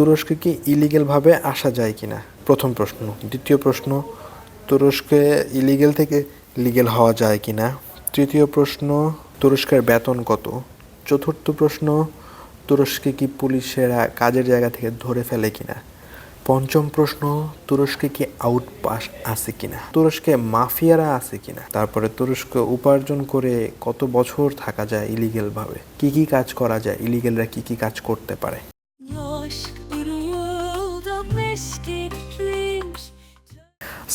তুরস্কে কি ইলিগেলভাবে আসা যায় কি না প্রথম প্রশ্ন। দ্বিতীয় প্রশ্ন, তুরস্কে ইলিগেল থেকে লিগেল হওয়া যায় কি না তৃতীয় প্রশ্ন, তুরস্কের বেতন কত? চতুর্থ প্রশ্ন, তুরস্কে কি পুলিশেরা কাজের জায়গা থেকে ধরে ফেলে কিনা? পঞ্চম প্রশ্ন, তুরস্কে কি আউটপাস আছে কিনা? তুরস্কে মাফিয়ারা আছে কিনা? তারপরে তুরস্ক উপার্জন করে কত বছর থাকা যায় ইলিগেল ভাবে? কি কি কাজ করা যায়? ইলিগেলরা কি কি কাজ করতে পারে?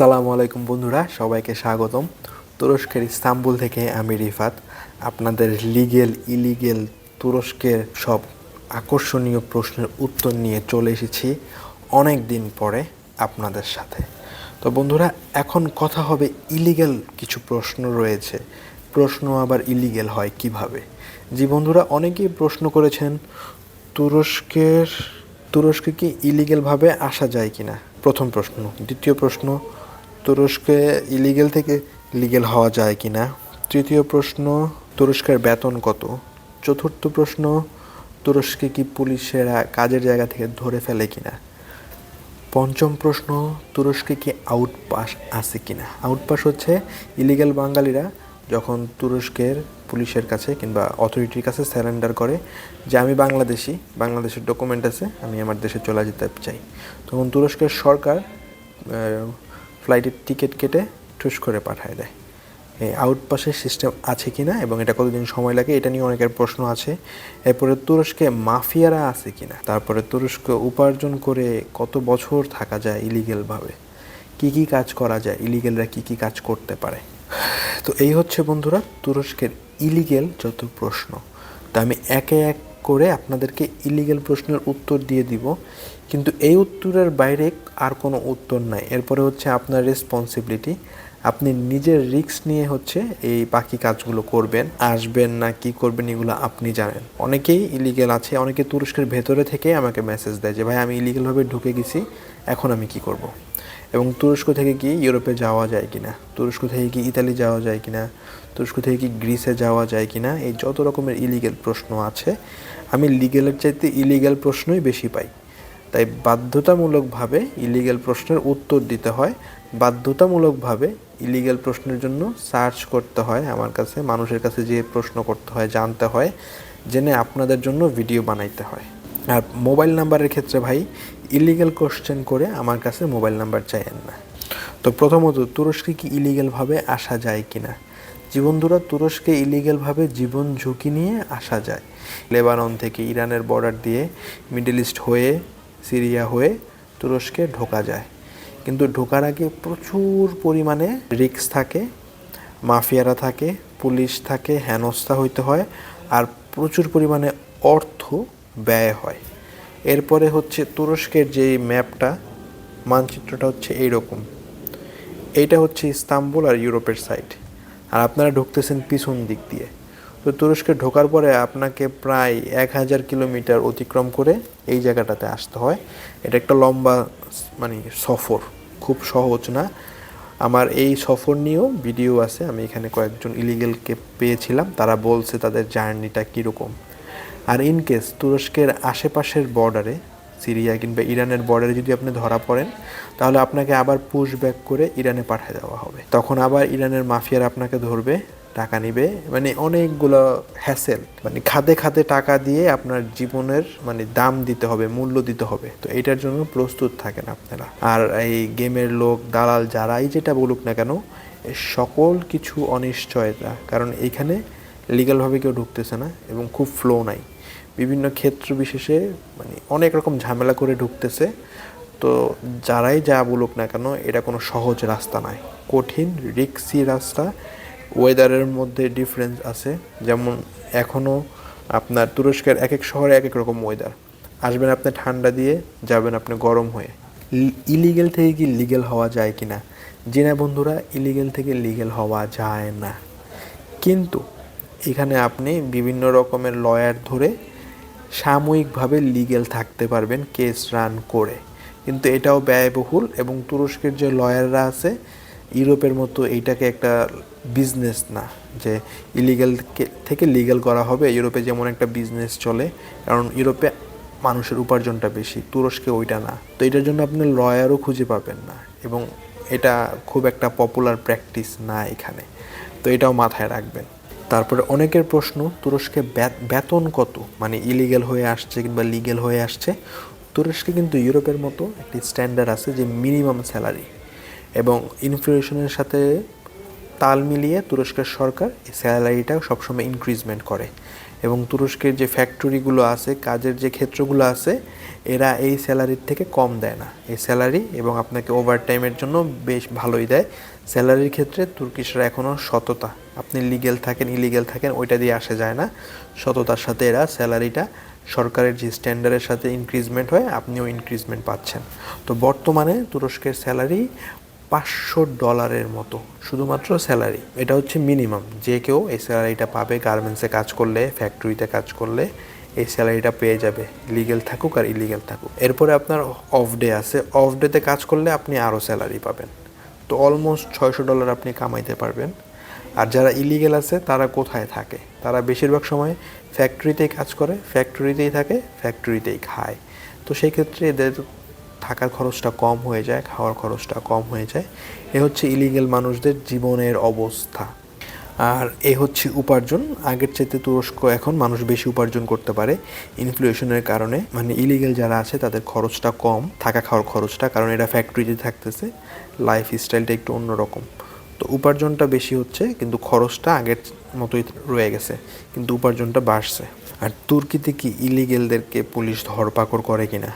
সালামু আলাইকুম বন্ধুরা, সবাইকে স্বাগতম। তুরস্কের ইস্তাম্বুল থেকে আমি রিফাত। আপনাদের লিগেল ইলিগেল তুরস্কের সব আকর্ষণীয় প্রশ্নের উত্তর নিয়ে চলে এসেছি অনেক দিন পরে আপনাদের সাথে। তো বন্ধুরা, এখন কথা হবে ইলিগেল কিছু প্রশ্ন রয়েছে। প্রশ্ন আবার ইলিগেল হয় কীভাবে? জি বন্ধুরা, অনেকেই প্রশ্ন করেছেন, তুরস্কের, তুরস্কে কি ইলিগেলভাবে আসা যায় কি না প্রথম প্রশ্ন। দ্বিতীয় প্রশ্ন তুরস্কে ইলিগেল থেকে লিগেল হওয়া যায় কি না তৃতীয় প্রশ্ন, তুরস্কের বেতন কত? চতুর্থ প্রশ্ন, তুরস্কে কি পুলিশেরা কাজের জায়গা থেকে ধরে ফেলে কি না পঞ্চম প্রশ্ন, তুরস্কে কি আউটপাস আছে কি না আউটপাস হচ্ছে ইলিগাল বাঙালিরা যখন তুরস্কের পুলিশের কাছে কিংবা অথরিটির কাছে স্যারেন্ডার করে যে আমি বাংলাদেশি, বাংলাদেশের ডকুমেন্ট আছে, আমি আমার দেশে চলে যেতে চাই। তখন তুরস্কের সরকার ফ্লাইটের টিকিট কেটে ঠুস করে পাঠায় দেয়। এই আউটপাসের সিস্টেম আছে কিনা এবং এটা কতদিন সময় লাগে এটা নিয়ে অনেকের প্রশ্ন আছে। এরপরে তুরস্কে মাফিয়ারা আছে কিনা? তারপরে তুরস্ক উপার্জন করে কত বছর থাকা যায় ইলিগেলভাবে কি কি কাজ করা যায়? ইলিগেলরা কি কি কাজ করতে পারে? তো এই হচ্ছে বন্ধুরা, তুরস্কের ইলিগেল যত প্রশ্ন, তা আমি একে এক করে আপনাদেরকে ইলিগেল প্রশ্নের উত্তর দিয়ে দিব। কিন্তু এই উত্তরের বাইরে আর কোনো উত্তর নাই। এরপরে হচ্ছে আপনার রেসপন্সিবিলিটি আপনি নিজের রিস্ক নিয়ে হচ্ছে এই বাকি কাজগুলো করবেন। আসবেন না, কি করবেন এগুলো আপনি জানেন। অনেকেই ইলিগেল আছে, অনেকে তুরস্কের ভেতরে থেকে আমাকে মেসেজ দেয় যে, ভাই, আমি ইলিগেলভাবে ঢুকে গেছি, এখন আমি কি করব। এবং তুরস্ক থেকে কি ইউরোপে যাওয়া যায় কিনা? তুরস্ক থেকে কি ইতালি যাওয়া যায় কিনা? তুরস্ক থেকে কি গ্রিসে যাওয়া যায় কিনা? এই যত রকমের ইলিগেল প্রশ্ন আছে, আমি লিগেলের চাইতে ইলিগেল প্রশ্নই বেশি পাই। তাই বাধ্যতামূলকভাবে ইলিগেল প্রশ্নের উত্তর দিতে হয়। বাধ্যতামূলকভাবে ইলিগেল প্রশ্নের জন্য সার্চ করতে হয় আমার কাছে, মানুষের কাছে যে প্রশ্ন করতে হয়, জানতে হয়, জেনে আপনাদের জন্য ভিডিও বানাইতে হয়। আর মোবাইল নাম্বারের ক্ষেত্রে ভাই ইলিগেল কোশ্চেন করে আমার কাছে মোবাইল নাম্বার চাইয়েন না। তো প্রথমত, তুরস্কে কি ইলিগেলভাবে আসা যায় কিনা? জীবনধুরা তুরস্কে ইলিগেলভাবে জীবন ঝুঁকি নিয়ে আসা যায়। লেবানন থেকে ইরানের বর্ডার দিয়ে মিডল ইস্ট হয়ে, সিরিয়া হয়ে তুরস্কে ঢোকা যায়। কিন্তু ঢোকার আগে প্রচুর পরিমাণে রিস্ক থাকে, মাফিয়ারা থাকে, পুলিশ থাকে, হেনস্থা হইতে হয়, আর প্রচুর পরিমাণে অর্থ ব্যয় হয়। এরপরে হচ্ছে তুরস্কের যে ম্যাপটা, মানচিত্রটা হচ্ছে এইরকম। এইটা হচ্ছে ইস্তাম্বুল আর ইউরোপের সাইড আর আপনারা ঢুকতেছেন পিছন দিক দিয়ে। তো তুরস্কে ঢোকার পরে আপনাকে প্রায় এক হাজার কিলোমিটার অতিক্রম করে এই জায়গাটাতে আসতে হয়। এটা একটা লম্বা মানে সফর, খুব সহজ না। আমার এই সফর নিয়েও ভিডিও আছে, আমি এখানে কয়েকজন ইলিগেলকে পেয়েছিলাম। তারা বলছে তাদের জার্নিটা কীরকম। আর ইন কেস তুরস্কের আশেপাশের বর্ডারে সিরিয়া কিংবা ইরানের বর্ডারে যদি আপনি ধরা পড়েন, তাহলে আপনাকে আবার পুশ ব্যাক করে ইরানে পাঠিয়ে দেওয়া হবে। তখন আবার ইরানের মাফিয়ার আপনাকে ধরবে, টাকা নিবে মানে অনেকগুলো হ্যাসেল মানে খাদে খাদে টাকা দিয়ে আপনার জীবনের মানে দাম দিতে হবে, মূল্য দিতে হবে। তো এটার জন্য প্রস্তুত থাকেন আপনারা। আর এই গেমের লোক, দালাল যারাই যেটা বলুক না কেন সকল কিছু অনিশ্চয়তা। কারণ এইখানে লিগ্যালভাবে কেউ ঢুকতেছে না এবং খুব ফ্লো নাই। বিভিন্ন ক্ষেত্র বিশেষে মানে অনেক রকম ঝামেলা করে ঢুকতেছে। তো যারাই যা বলুক না কেন, এটা কোনো সহজ রাস্তা নয় কঠিন রিক্সি রাস্তা। ওয়েদারের মধ্যে ডিফারেন্স আছে। যেমন এখনও আপনার তুরস্কের এক এক শহরে এক এক রকম ওয়েদার আসবেন আপনি ঠান্ডা দিয়ে, যাবেন আপনি গরম হয়ে। ইলিগেল থেকে কি লিগেল হওয়া যায় কি না জি না বন্ধুরা ইলিগেল থেকে লিগেল হওয়া যায় না। কিন্তু এখানে আপনি বিভিন্ন রকমের লয়ার ধরে সাময়িকভাবে লিগেল থাকতে পারবেন কেস রান করে। কিন্তু এটাও ব্যয়বহুল এবং তুরস্কের যে লয়াররা আছে, ইউরোপের মতো এইটাকে একটা বিজনেস না, যে ইলিগাল থেকে লিগ্যাল করা হবে। ইউরোপে যেমন একটা বিজনেস চলে, কারণ ইউরোপে মানুষের উপার্জনটা বেশি, তুরস্কে ওইটা না। তো এটার জন্য আপনি লয়ারও খুঁজে পাবেন না এবং এটা খুব একটা পপুলার প্র্যাকটিস না এখানে। তো এটাও মাথায় রাখবেন। তারপরে অনেকের প্রশ্ন, তুরস্কে বেতন কত? মানে ইলিগেল হয়ে আসছে কিংবা লিগেল হয়ে আসছে। তুরস্কে কিন্তু ইউরোপের মতো একটি স্ট্যান্ডার্ড আছে যে মিনিমাম স্যালারি এবং ইনফ্লেশনের সাথে তাল মিলিয়ে তুরস্কের সরকার এই স্যালারিটা সবসময় ইনক্রিজমেন্ট করে। এবং তুরস্কের যে ফ্যাক্টরিগুলো আছে, কাজের যে ক্ষেত্রগুলো আছে, এরা এই স্যালারির থেকে কম দেয় না। এই স্যালারি এবং আপনাকে ওভারটাইমের জন্য বেশ ভালোই দেয়। স্যালারির ক্ষেত্রে তুর্কিশরা এখনও সততা। আপনি লিগেল থাকেন ইলিগেল থাকেন, ওইটা দিয়ে আসে যায় না। সততার সাথে এরা স্যালারিটা সরকারের যে স্ট্যান্ডার্ডের সাথে ইনক্রিজমেন্ট হয়, আপনিও ইনক্রিজমেন্ট পাচ্ছেন। তো বর্তমানে তুরস্কের স্যালারি পাঁচশো ডলারের মতো, শুধুমাত্র স্যালারি এটা হচ্ছে মিনিমাম যে কেউ এই স্যালারিটা পাবে গার্মেন্টসে কাজ করলে ফ্যাক্টরিতে কাজ করলে, এই স্যালারিটা পেয়ে যাবে। লিগেল থাকুক আর ইলিগেল থাকুক। এরপরে আপনার অফ ডে আছে। অফ ডেতে কাজ করলে আপনি আরও স্যালারি পাবেন। তো অলমোস্ট ছয়শো ডলার আপনি কামাইতে পারবেন। আর যারা ইলিগেল আছে, তারা কোথায় থাকে? তারা বেশিরভাগ সময় ফ্যাক্টরিতেই কাজ করে। ফ্যাক্টরিতেই থাকে ফ্যাক্টরিতেই খায়। তো সেই ক্ষেত্রে এদের থাকার খরচটা কম হয়ে যায়, খাওয়ার খরচটা কম হয়ে যায়। এ হচ্ছে ইলিগেল মানুষদের জীবনের অবস্থা। আর এ হচ্ছে উপার্জন। আগের চাইতে তুরস্ক এখন মানুষ বেশি উপার্জন করতে পারে ইনফ্লুয়েশনের কারণে। মানে ইলিগেল যারা আছে, তাদের খরচটা কম থাকা খাওয়ার খরচটা, কারণ এরা ফ্যাক্টরিতে থাকতেছে। লাইফ স্টাইলটা একটু অন্যরকম। তো উপার্জনটা বেশি হচ্ছে, কিন্তু খরচটা আগের মতোই রয়ে গেছে, কিন্তু উপার্জনটা বাড়ছে। আর তুর্কিতে কি ইলিগেলদেরকে পুলিশ ধরপাকড় করে কিনা?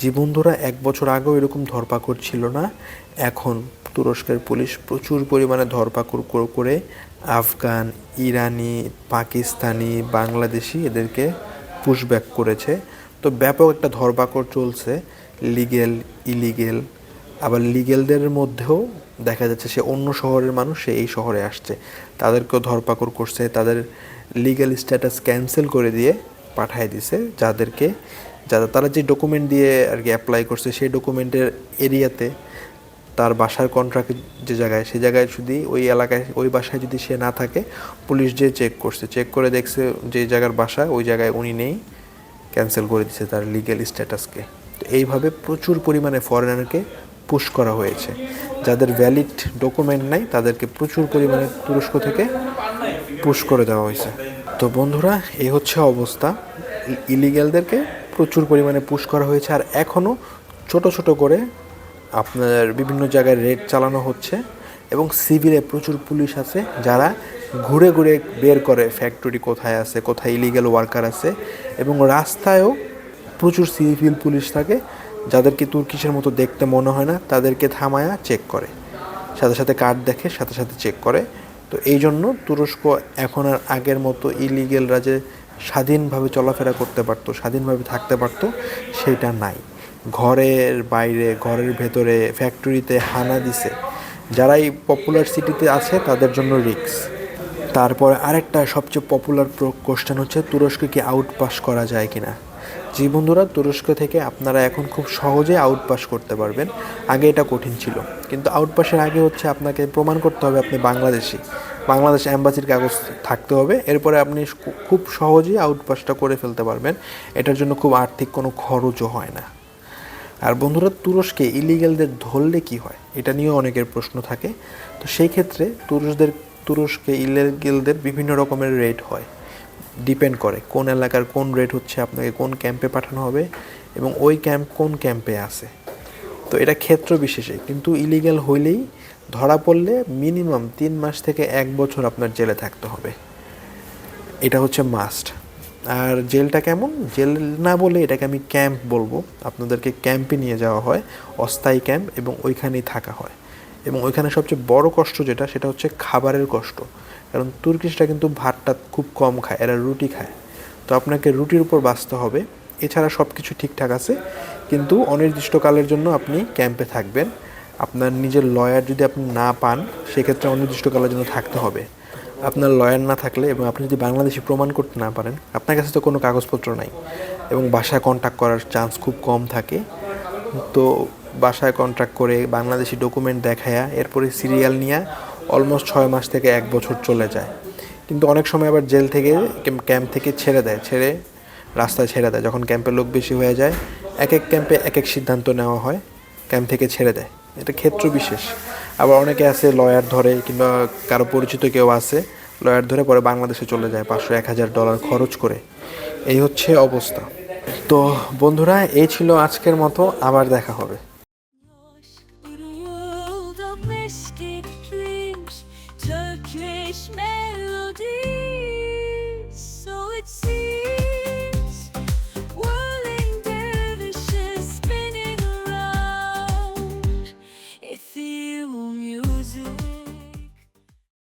যে বন্ধুরা এক বছর আগেও এরকম ধরপাকড় ছিল না, এখন তুরস্কের পুলিশ প্রচুর পরিমাণে ধরপাকড় কর- করে আফগান, ইরানি, পাকিস্তানি, বাংলাদেশি এদেরকে পুশব্যাক করেছে। তো ব্যাপক একটা ধরপাকড় চলছে, লিগেল, ইলিগেল আবার লিগেলদের মধ্যেও দেখা যাচ্ছে সে অন্য শহরের মানুষ, সে এই শহরে আসছে। তাদেরকেও ধরপাকড় করছে, তাদের লিগ্যাল স্ট্যাটাস ক্যান্সেল করে দিয়ে পাঠায় দিছে যাদেরকে, যারা, তারা যে ডকুমেন্ট দিয়ে আর কি অ্যাপ্লাই করছে, সেই ডকুমেন্টের এরিয়াতে তার বাসার কন্ট্রাক্ট যে জায়গায়, সে জায়গায় যদি ওই এলাকায়, ওই বাসায় যদি সে না থাকে, পুলিশ যে চেক করছে চেক করে দেখছে যে জায়গার বাসা, ওই জায়গায় উনি নেই ক্যান্সেল করে দিচ্ছে তার লিগ্যাল স্ট্যাটাসকে তো এইভাবে প্রচুর পরিমাণে ফরেনারকে পুশ করা হয়েছে। যাদের ভ্যালিড ডকুমেন্ট নাই, তাদেরকে প্রচুর পরিমাণে তুরস্ক থেকে পুশ করে দেওয়া হয়েছে। তো বন্ধুরা, এই হচ্ছে অবস্থা। ইলিগ্যালদেরকে প্রচুর পরিমাণে পুশ করা হয়েছে। আর এখনও ছোট ছোট করে আপনার বিভিন্ন জায়গায় রেড চালানো হচ্ছে এবং সিভিলে প্রচুর পুলিশ আছে, যারা ঘুরে ঘুরে বের করে ফ্যাক্টরি কোথায় আছে, কোথায় ইলিগ্যাল ওয়ার্কার আছে এবং রাস্তায়ও প্রচুর সিভিল পুলিশ থাকে। যাদেরকে তুর্কিশের মতো দেখতে মনে হয় না, তাদেরকে থামায়া চেক করে। সাথে সাথে কার্ড দেখে, সাথে সাথে চেক করে। তো এই জন্য তুরস্ক এখন আর আগের মতো ইলিগেলরা যে স্বাধীনভাবে চলাফেরা করতে পারতো, স্বাধীনভাবে থাকতে পারতো, সেটা নাই। ঘরের বাইরে, ঘরের ভেতরে ফ্যাক্টরিতে হানা দিছে। যারাই পপুলার সিটিতে আছে, তাদের জন্য রিক্স তারপরে আরেকটা সবচেয়ে পপুলার কোশ্চেন হচ্ছে, তুরস্কে কি আউট আউটপাস করা যায় কিনা? জি বন্ধুরা তুরস্ক থেকে আপনারা এখন খুব সহজে আউটপাস করতে পারবেন। আগে এটা কঠিন ছিল। কিন্তু আউটপাসের আগে হচ্ছে আপনাকে প্রমাণ করতে হবে আপনি বাংলাদেশি। বাংলাদেশ অ্যাম্বাসির কাগজ থাকতে হবে। এরপরে আপনি খুব সহজেই আউটপাসটা করে ফেলতে পারবেন। এটার জন্য খুব আর্থিক কোনো খরচও হয় না। আর বন্ধুরা, তুরস্কে ইলিগালদের ধরলে কি হয়? এটা নিয়েও অনেকের প্রশ্ন থাকে। তো সেই ক্ষেত্রে তুরস্কদের তুরস্কে ইলিগালদের বিভিন্ন রকমের রেট হয়। ডিপেন্ড করে কোন এলাকার কোন রেট হচ্ছে আপনাকে কোন ক্যাম্পে পাঠানো হবে এবং ওই ক্যাম্প কোন ক্যাম্পে আছে। তো এটা ক্ষেত্র বিশেষে, কিন্তু ইলিগাল হইলেই ধরা পড়লে মিনিমাম তিন মাস থেকে এক বছর আপনার জেলে থাকতে হবে। এটা হচ্ছে মাস্ট আর জেলটা কেমন? জেল না বলে এটাকে আমি ক্যাম্প বলব। আপনাদেরকে ক্যাম্পে নিয়ে যাওয়া হয়, অস্থায়ী ক্যাম্প এবং ওইখানেই থাকা হয়। এবং ওইখানে সবচেয়ে বড় কষ্ট যেটা, সেটা হচ্ছে খাবারের কষ্ট। কারণ তুর্কিশরা কিন্তু ভাতটা খুব কম খায়, এরা রুটি খায়। তো আপনাকে রুটির উপর বাঁচতে হবে। এছাড়া সব কিছু ঠিকঠাক আছে। কিন্তু অনির্দিষ্টকালের জন্য আপনি ক্যাম্পে থাকবেন। আপনার নিজের লয়ার যদি আপনি না পান, সেক্ষেত্রে অনির্দিষ্টকালের জন্য থাকতে হবে। আপনার লয়ার না থাকলে এবং আপনি যদি বাংলাদেশি প্রমাণ করতে না পারেন, আপনার কাছে তো কোনো কাগজপত্র নাই এবং বাসায় কন্ট্যাক্ট করার চান্স খুব কম থাকে। তো বাসায় কন্ট্রাক্ট করে বাংলাদেশি ডকুমেন্ট দেখায়া, এরপরে সিরিয়াল নিয়ে অলমোস্ট ছয় মাস থেকে এক বছর চলে যায়। কিন্তু অনেক সময় আবার জেল থেকে ক্যাম্প থেকে ছেড়ে দেয়, ছেড়ে রাস্তায় ছেড়ে দেয়। যখন ক্যাম্পের লোক বেশি হয়ে যায়, এক এক ক্যাম্পে এক এক সিদ্ধান্ত নেওয়া হয়, ক্যাম্প থেকে ছেড়ে দেয়। এটা ক্ষেত্র বিশেষ। আবার অনেকে আছে লয়ার ধরে কিংবা কারও পরিচিত কেউ আছে, লয়ার ধরে পরে বাংলাদেশে চলে যায়, পাঁচশো এক হাজার ডলার খরচ করে। এই হচ্ছে অবস্থা। তো বন্ধুরা, এই ছিল আজকের মতো। আবার দেখা হবে। Türkleş melodi